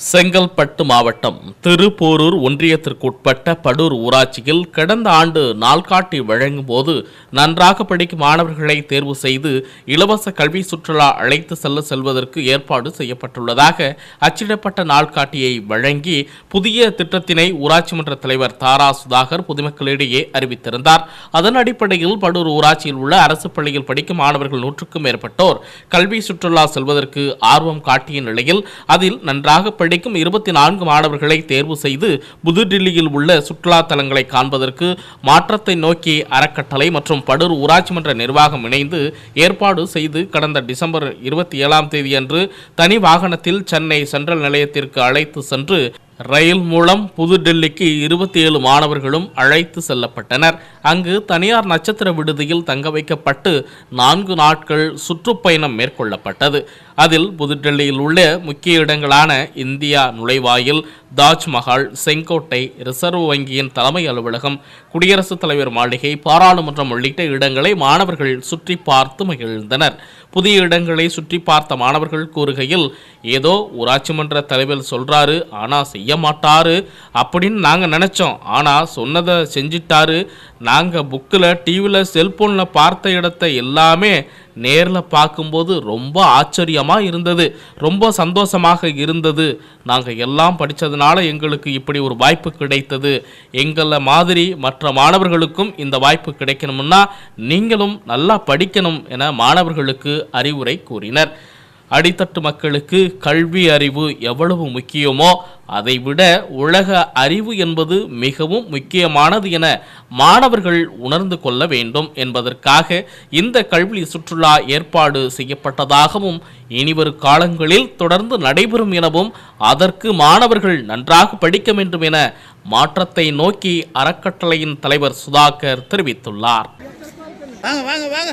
செங்கல்பட்டு மாவட்டம் திருப்போரூர் ஒன்றியத்திற்குட்பட்ட படூர் ஊராட்சியில் கடந்த ஆண்டு நாள்காட்டி வழங்கும் போது நன்றாக படிக்கும் மாணவர்களை தேர்வு செய்து இலவச கல்வி சுற்றுலா அழைத்து செல்ல செல்வதற்கு ஏற்பாடு செய்யப்பட்டுள்ளதாக அச்சிடப்பட்ட நாள்காட்டியை வழங்கி புதிய திட்டத்தினை ஊராட்சி மன்ற தலைவர் தாரா சுதாகர் பொதுமக்களிடையே அறிவித்திருந்தார். அதன் அடிப்படையில் படூர் ஊராட்சியில் உள்ள அரசு பள்ளியில் படிக்கும் மாணவர்கள் நூற்றுக்கும் மேற்பட்டோர் கல்வி சுற்றுலா செல்வதற்கு ஆர்வம் காட்டிய நிலையில் அதில் நன்றாக கிடைக்கும் இருபத்தி நான்கு மாணவர்களை தேர்வு செய்து புதுடில்லியில் உள்ள சுற்றுலா தலங்களை காண்பதற்கு மாற்றத்தை நோக்கி அறக்கட்டளை மற்றும் படூர் ஊராட்சி மன்ற நிர்வாகம் இணைந்து ஏற்பாடு செய்து கடந்த டிசம்பர் இருபத்தி ஏழாம் தேதியன்று தனி வாகனத்தில் சென்னை சென்ட்ரல் நிலையத்திற்கு அழைத்து சென்று ரயில் மூலம் புதுடெல்லிக்கு இருபத்தி ஏழு மாணவர்களும் அழைத்து செல்லப்பட்டனர். அங்கு தனியார் நட்சத்திர விடுதியில் தங்க வைக்கப்பட்டு நான்கு நாட்கள் சுற்றுப்பயணம் மேற்கொள்ளப்பட்டது. அதில் புதுடெல்லியில் உள்ள முக்கிய இடங்களான இந்தியா நுழைவாயில் தாஜ்மஹால் செங்கோட்டை ரிசர்வ் வங்கியின் தலைமை அலுவலகம் குடியரசுத் தலைவர் மாளிகை பாராளுமன்றம் உள்ளிட்ட இடங்களை மாணவர்கள் சுற்றி பார்த்து மகிழ்ந்தனர். புதிய இடங்களை சுற்றி பார்த்த மாணவர்கள் கூறுகையில் ஏதோ ஊராட்சி மன்ற தலைவர் சொல்றாரு ஆனா செய்ய மாட்டாரு அப்படின்னு நாங்க நினைச்சோம். ஆனா சொன்னதை செஞ்சிட்டாரு. நாங்க புக்கில் டிவியில் செல்போனில் பார்த்த இடத்த எல்லாமே நேரில் பார்க்கும்போது ரொம்ப ஆச்சரியமாக இருந்தது. ரொம்ப சந்தோஷமாக இருந்தது. நாங்கள் எல்லாம் படித்ததுனால எங்களுக்கு இப்படி ஒரு வாய்ப்பு கிடைத்தது. எங்களை மாதிரி மற்ற மாணவர்களுக்கும் இந்த வாய்ப்பு கிடைக்கணும்னா நீங்களும் நல்லா படிக்கணும் என மாணவர்களுக்கு அறிவுரை கூறினர். அடித்தட்டு மக்களுக்கு கல்வி அறிவு எவ்வளவு முக்கியமோ அதைவிட உலக அறிவு என்பது மிகவும் முக்கியமானது என மாணவர்கள் உணர்ந்து கொள்ள வேண்டும் என்பதற்காக இந்த கல்வி சுற்றுலா ஏற்பாடு செய்யப்பட்டதாகவும் இனிவரும் காலங்களில் தொடர்ந்து நடைபெறும் எனவும் அதற்கு மாணவர்கள் நன்றாக படிக்க வேண்டும் என மாற்றத்தை நோக்கி அறக்கட்டளையின் தலைவர் சுதாகர் தெரிவித்துள்ளார். வாங்க வாங்க வாங்க.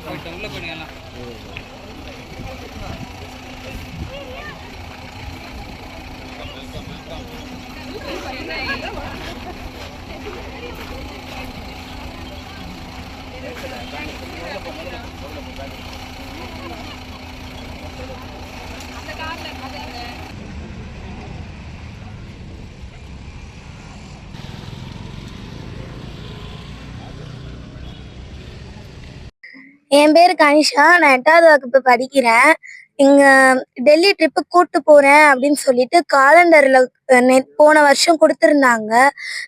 போயிட்டேன் உள்ள போயிடுங்க எல்லாம் என் பேர் கனிஷா. நான் எட்டாவது வகுப்பு படிக்கிறேன். இங்க டெல்லி ட்ரிப்பு கூட்டு போறேன் அப்படின்னு சொல்லிட்டு காலண்டர்ல போன வருஷம் கொடுத்துருந்தாங்க.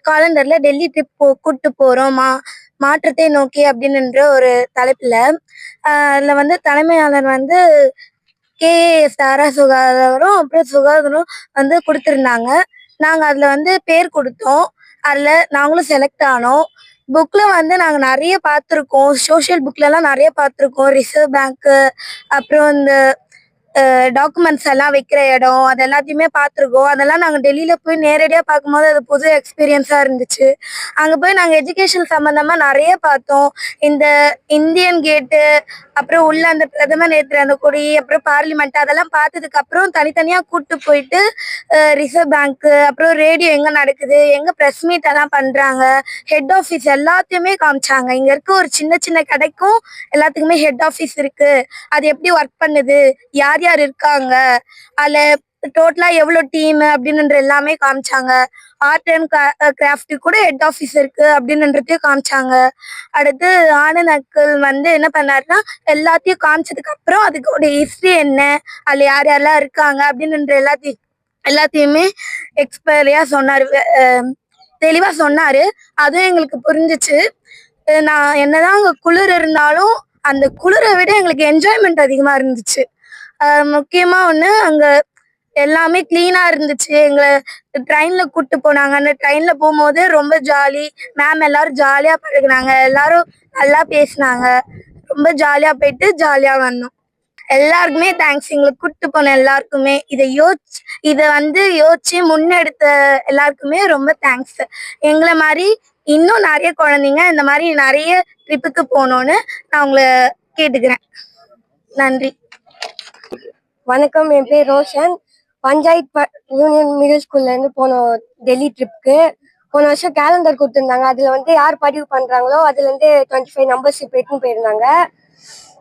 காலண்டர்ல டெல்லி ட்ரிப் போ கூட்டு போறோம். மா மாற்றத்தை நோக்கி அப்படின்ற ஒரு தலைப்புல அதுல வந்து தலைமையாளர் வந்து கே சாரா சுகாதாரம் அப்புறம் சுகாதாரம் வந்து கொடுத்துருந்தாங்க. நாங்க அதுல வந்து பேர் கொடுத்தோம். அதுல நாங்களும் செலக்ட் ஆனோம். புக்ல வந்து நாங்க நிறைய பார்த்துருக்கோம். சோசியல் புக்ல எல்லாம் நிறைய பார்த்துருக்கோம். ரிசர்வ் பேங்க் அப்புறம் இந்த டாக்குமெண்ட்ஸ் எல்லாம் வைக்கிற இடம் அது எல்லாத்தையுமே பார்த்துருக்கோம். அதெல்லாம் நாங்கள் டெல்லியில் போய் நேரடியாக பார்க்கும்போது அது புது எக்ஸ்பீரியன்ஸாக இருந்துச்சு. அங்கே போய் நாங்கள் எஜுகேஷன் சம்மந்தமாக நிறைய பார்த்தோம். இந்த இந்தியன் கேட்டு அப்புறம் உள்ள அந்த பிரதமர் நேற்று அந்த கொடி அப்புறம் பார்லிமெண்ட் அதெல்லாம் பார்த்ததுக்கு அப்புறம் தனித்தனியாக கூட்டு போயிட்டு ரிசர்வ் பேங்க்கு அப்புறம் ரேடியோ எங்கே நடக்குது எங்கே ப்ரெஸ் மீட் எல்லாம் பண்ணுறாங்க ஹெட் ஆஃபீஸ் எல்லாத்தையுமே காமிச்சாங்க. இங்கே இருக்க ஒரு சின்ன சின்ன கடைக்கும் எல்லாத்துக்குமே ஹெட் ஆஃபீஸ் இருக்கு. அது எப்படி ஒர்க் பண்ணுது? யார் யார் இருக்காங்க. அதுல டோட்டலா எவ்வளவு டீம் அப்படின்ற எல்லாமே காமிச்சாங்க. ஆர்ட் அண்ட் கிராஃப்ட் கூட ஹெட் ஆஃபீஸ் இருக்கு அப்படின்றதையும் காமிச்சாங்க. அடுத்து ஆனந்த் வந்து என்ன பண்ணாருன்னா எல்லாத்தையும் காமிச்சதுக்கு அப்புறம் அதுக்கோட ஹிஸ்ட்ரி என்ன அதுல யார் யாரெல்லாம் இருக்காங்க அப்படின்ற எல்லாத்தையும் எல்லாத்தையுமே எக்ஸ்பயரியா சொன்னாரு. தெளிவா சொன்னாரு. அதுவும் எங்களுக்கு புரிஞ்சிச்சு. நான் என்னதான் அங்க குளிர் இருந்தாலும் அந்த குளிரை விட எங்களுக்கு என்ஜாய்மெண்ட் அதிகமா இருந்துச்சு. முக்கியமா ஒண்ணு அங்க எல்லாமே கிளீனா இருந்துச்சு. எங்களை ட்ரெயின்ல கூட்டு போனாங்க. அந்த ட்ரெயின்ல போகும்போது ரொம்ப ஜாலி மேம் எல்லாரும் ஜாலியா பழகுனாங்க. எல்லாரும் நல்லா பேசினாங்க. ரொம்ப ஜாலியா போயிட்டு ஜாலியா வந்தோம். எல்லாருக்குமே தேங்க்ஸ் எங்களுக்கு கூட்டு போன எல்லாருக்குமே. இதை யோசி இதை வந்து யோசிச்சு முன்னெடுத்த எல்லாருக்குமே ரொம்ப தேங்க்ஸ் எங்களை மாதிரி இன்னும் நிறைய குழந்தைங்க இந்த மாதிரி நிறைய ட்ரிப்புக்கு போகணும்னு நான் உங்களை கேட்டுக்கிறேன். நன்றி. வணக்கம் என் பேர் ரோஷன். பஞ்சாயத் ப- யூனியன் மிடில் ஸ்கூல்லேருந்து போனோம் டெல்லி ட்ரிப்க்கு போன வருஷம் கேலண்டர் கொடுத்துருந்தாங்க. அதில் வந்து யார் பதிவு பண்ணுறாங்களோ அதுலேருந்து டுவெண்ட்டி ஃபைவ் நம்பர்ஸ் போயிட்டுன்னு போயிருந்தாங்க.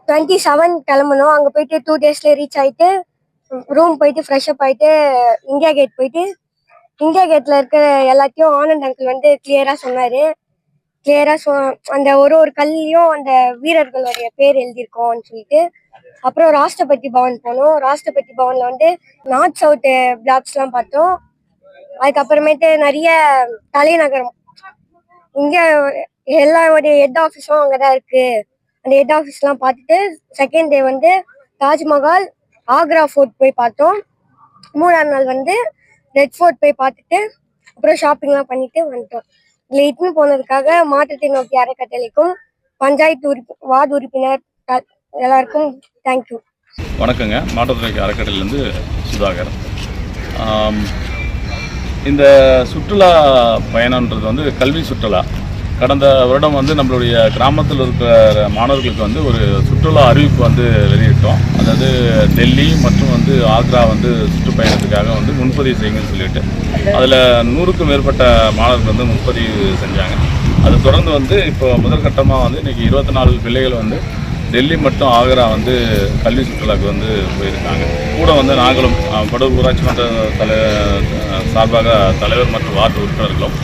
டுவெண்ட்டி செவன் கிளம்பணும். அங்கே போயிட்டு டூ டேஸ்ல ரீச் ஆகிட்டு ரூம் போயிட்டு ஃப்ரெஷ் அப் ஆயிட்டு இந்தியா கேட் போயிட்டு இந்தியா கேட்டில் இருக்கிற எல்லாத்தையும் ஆனந்த் அங்கிள் வந்து கிளியராக சொன்னார். கிளியரா சொ அந்த ஒரு ஒரு கல்லையும் அந்த வீரர்களுடைய பேர் எழுதியிருக்கோம்னு சொல்லிட்டு அப்புறம் ராஷ்டிரபதி பவன் போனோம். ராஷ்டிரபதி பவன்ல வந்து நார்த் சவுத் பிளாக்ஸ் எல்லாம் பார்த்தோம். அதுக்கப்புறமேட்டு நிறைய தலைநகரம். இங்க எல்லாருடைய ஹெட் ஆஃபீஸும் அங்கதான் இருக்கு. அந்த ஹெட் ஆஃபீஸ் எல்லாம் பார்த்துட்டு செகண்ட் டே வந்து தாஜ்மஹால் ஆக்ரா ஃபோர்ட் போய் பார்த்தோம். மூணாம் நாள் வந்து ரெட் ஃபோர்ட் போய் பார்த்துட்டு அப்புறம் ஷாப்பிங்லாம் பண்ணிட்டு வந்துட்டோம். இதுல இட்டுன்னு போனதுக்காக மாற்றத்தை நோக்கி அறக்கட்டளைக்கும் பஞ்சாயத்து உறுப்பி வார்டு உறுப்பினர் எல்லாருக்கும் தேங்க்யூ வணக்கங்க. மாற்றுத்திறனாளி அறக்கட்டளையிலேருந்து சுதாகர். இந்த சுற்றுலா பயணம்ன்றது வந்து கல்வி சுற்றுலா. கடந்த வருடம் வந்து நம்மளுடைய கிராமத்தில் இருக்கிற மாணவர்களுக்கு வந்து ஒரு சுற்றுலா அறிவிப்பு வந்து வெளியிட்டோம். அதாவது டெல்லி மற்றும் வந்து ஆக்ரா வந்து சுற்றுப்பயணத்துக்காக வந்து முன்பதிவு செய்யுங்கன்னு சொல்லிட்டு. அதில் நூறுக்கும் மேற்பட்ட மாணவர்கள் வந்து முன்பதிவு செஞ்சாங்க. அது தொடர்ந்து வந்து இப்போ முதற்கட்டமாக வந்து இன்னைக்கு இருபத்தி நாலு பிள்ளைகள் வந்து டெல்லி மற்றும் ஆக்ரா வந்து கல்வி சுற்றுலாக்கு வந்து போயிருக்காங்க. கூட வந்து நாங்களும் அஹ், படூர் ஊராட்சி மன்ற தலை சார்பாக தலைவர் மற்றும் வார்டு உறுப்பினர்களும்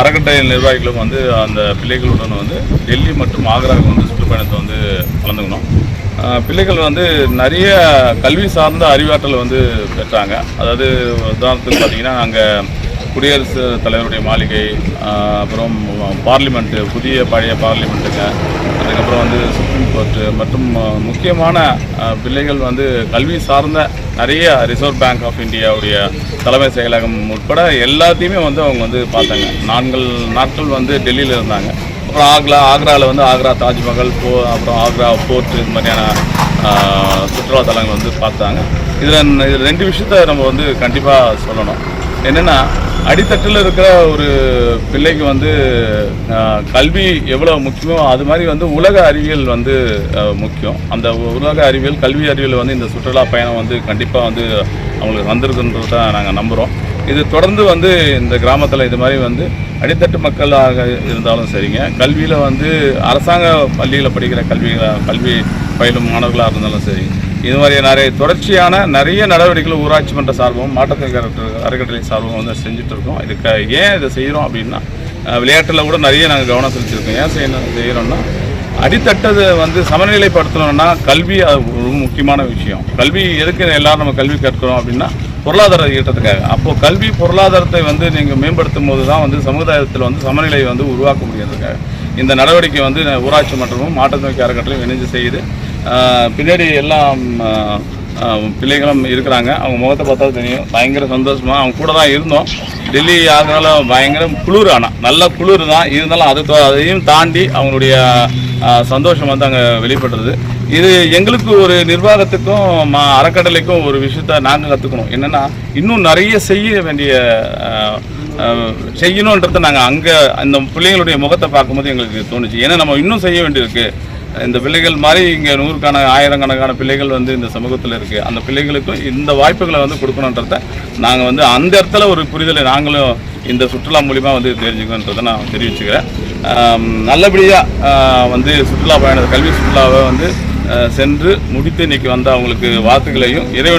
அறக்கட்டளை நிர்வாகிகளும் வந்து அந்த பிள்ளைகளுடன் வந்து டெல்லி மற்றும் ஆக்ராவுக்கு வந்து சுற்றுப்பயணத்தை வந்து கலந்துக்கணும். பிள்ளைகள் வந்து நிறைய கல்வி சார்ந்த அறிவாற்றல் வந்து பெற்றாங்க. அதாவது உதாரணத்துக்கு பார்த்தீங்கன்னா அங்கே குடியரசு தலைவருடைய மாளிகை அப்புறம் பார்லிமெண்ட்டு புதிய பழைய பார்லிமெண்ட்டுங்க. அதுக்கப்புறம் வந்து சுப்ரீம் கோர்ட்டு மற்றும் முக்கியமான பிள்ளைகள் வந்து கல்வி சார்ந்த நிறைய ரிசர்வ் பேங்க் ஆஃப் இந்தியாவுடைய தலைமை செயலகம் உட்பட எல்லாத்தையுமே வந்து அவங்க வந்து பார்த்தாங்க. நான்கள் நாட்கள் வந்து டெல்லியில் இருந்தாங்க. அப்புறம் ஆக்ரா ஆக்ராவில் வந்து ஆக்ரா தாஜ்மஹால் போ அப்புறம் ஆக்ரா போர்ட் இது மாதிரியான சுற்றுலாத்தலங்கள் சுற்றுலா தலங்கள் வந்து பார்த்தாங்க. இதில் இது ரெண்டு விஷயத்த நம்ம வந்து கண்டிப்பாக சொல்லணும். என்னென்னா அடித்தட்டில் இருக்கிற ஒரு பிள்ளைக்கு வந்து கல்வி எவ்வளோ முக்கியமோ அது மாதிரி வந்து உலக அறிவியல் வந்து முக்கியம். அந்த உலக அறிவியல் கல்வி அறிவியல் வந்து இந்த சுற்றுலா பயணம் வந்து கண்டிப்பாக வந்து அவங்களுக்கு வந்திருக்குன்றத நாங்கள் நம்புகிறோம் இது தொடர்ந்து வந்து இந்த கிராமத்தில் இது மாதிரி வந்து அடித்தட்டு மக்களாக இருந்தாலும் சரிங்க. கல்வியில் வந்து அரசாங்க பள்ளியில் படிக்கிற கல்வி கல்வி பயிலும் மாணவர்களாக இருந்தாலும் சரிங்க இது மாதிரி நிறைய தொடர்ச்சியான நிறைய நடவடிக்கைகள் ஊராட்சி மன்ற சார்பும் மாற்றத்திற்கு அறக்கட்டளை சார்பும் வந்து செஞ்சுட்டு இருக்கோம். இதுக்கு ஏன் இதை செய்கிறோம் அப்படின்னா விளையாட்டில் கூட நிறைய நாங்கள் கவனம் செலுத்தியிருக்கோம். ஏன் செய்யணும் செய்கிறோம்னா அடித்தட்டது வந்து சமநிலைப்படுத்தணும்னா கல்வி அது ஒரு முக்கியமான விஷயம். கல்வி எதுக்கு எல்லாரும் நம்ம கல்வி கற்கிறோம் அப்படின்னா பொருளாதார ஈட்டத்துக்காக அப்போது கல்வி பொருளாதாரத்தை வந்து நீங்கள் மேம்படுத்தும் போது தான் வந்து சமுதாயத்தில் வந்து சமநிலையை வந்து உருவாக்க முடியறதுக்காக இந்த நடவடிக்கை வந்து ஊராட்சி மன்றமும் மாற்றத்தோக்கி அறக்கட்டளையும் இணைஞ்சு செய்யுது. பின்னாடி எல்லாம் பிள்ளைகளும் இருக்கிறாங்க. அவங்க முகத்தை பார்த்தா தெரியும். பயங்கர சந்தோஷமாக அவங்க கூட தான் இருந்தோம். டெல்லி ஆகிறனால பயங்கர குளிர் ஆனால் நல்ல குளிர் தான். இருந்தாலும் அது அதையும் தாண்டி அவங்களுடைய சந்தோஷம் வந்து அங்கே வெளிப்படுறது இது எங்களுக்கு ஒரு நிர்வாகத்துக்கும் மா அறக்கட்டளைக்கும் ஒரு விஷயத்த நாங்கள் கற்றுக்கணும் என்னென்னா இன்னும் நிறைய செய்ய வேண்டிய செய்யணுன்றதை நாங்கள் அங்கே அந்த பிள்ளைங்களுடைய முகத்தை பார்க்கும்போது எங்களுக்கு தோணுச்சு. ஏன்னா நம்ம இன்னும் செய்ய வேண்டியிருக்கு. இந்த பிள்ளைகள் மாதிரி இங்கே நூறுக்கான ஆயிரக்கணக்கான பிள்ளைகள் வந்து இந்த சமூகத்தில் இருக்குது அந்த பிள்ளைகளுக்கும் இந்த வாய்ப்புகளை வந்து கொடுக்கணுன்றத நாங்கள் வந்து அந்த இடத்துல ஒரு புரிதலை நாங்களும் இந்த சுற்றுலா மூலிமா வந்து தெரிஞ்சுக்கணுன்றதை நான் தெரிவிச்சுக்கிறேன். நல்லபடியாக வந்து சுற்றுலா பயண கல்வி சுற்றுலாவை வந்து சென்று முடித்து இன்னைக்கு வந்த அவங்களுக்கு வாழ்த்துக்களையும் இறைவன்